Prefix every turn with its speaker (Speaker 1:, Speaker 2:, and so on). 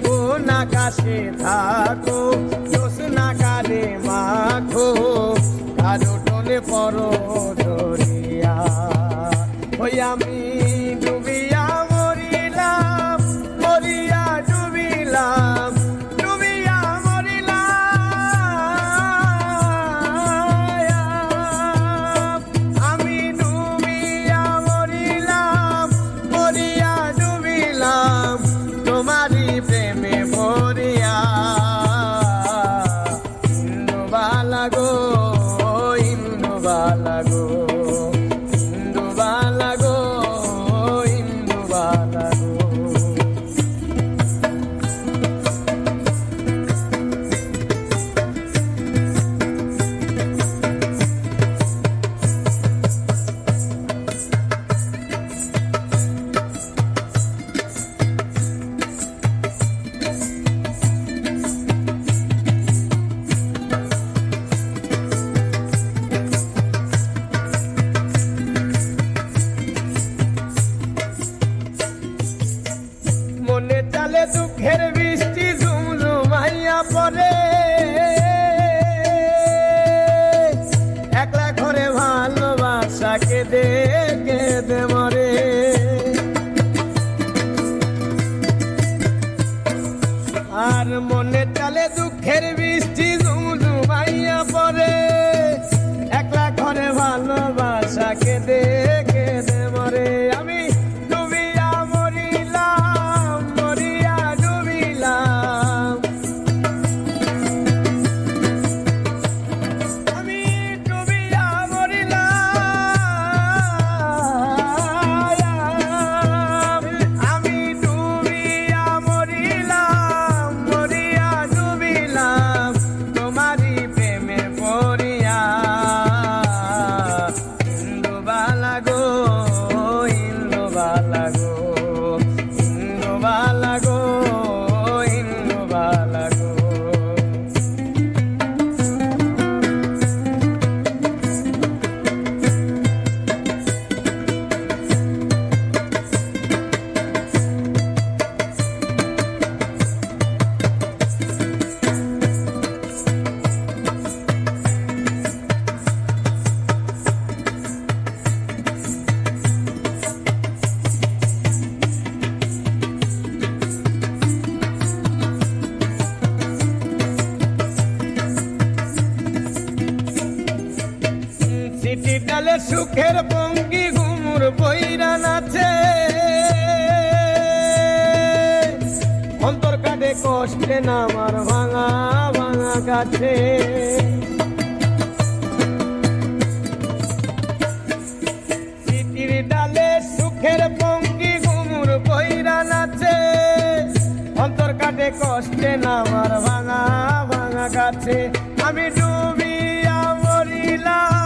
Speaker 1: কোন আকাশে থাকো জোসনা কালে মাখো কারও টনে পরো দরিয়া ওই আমি I lagoon. চালে বৃষ্টি ঝুমঝুমাইয়া পড়ে। একলা ঘরে ভালোবাসা কেঁদে কেঁদে মরে। আর মনে চালে দুঃখের বৃষ্টি ঝুমঝুমাইয়া পড়ে। একলা ঘরে ভালোবাসা কেঁদে সিটি ডালে সুখের পঙ্গি ঘুমুর বইরা নাচে অন্তর কাটে কষ্টে নামার ভাঙা ভাঙা গাছে। সিটির ডালে সুখের পঙ্গি ঘুমুর বইরা নাচে অন্তর কাটে কষ্টে নামার ভাঙা ভাঙা গাছে। আমি ডুবিয়া মরিলাম।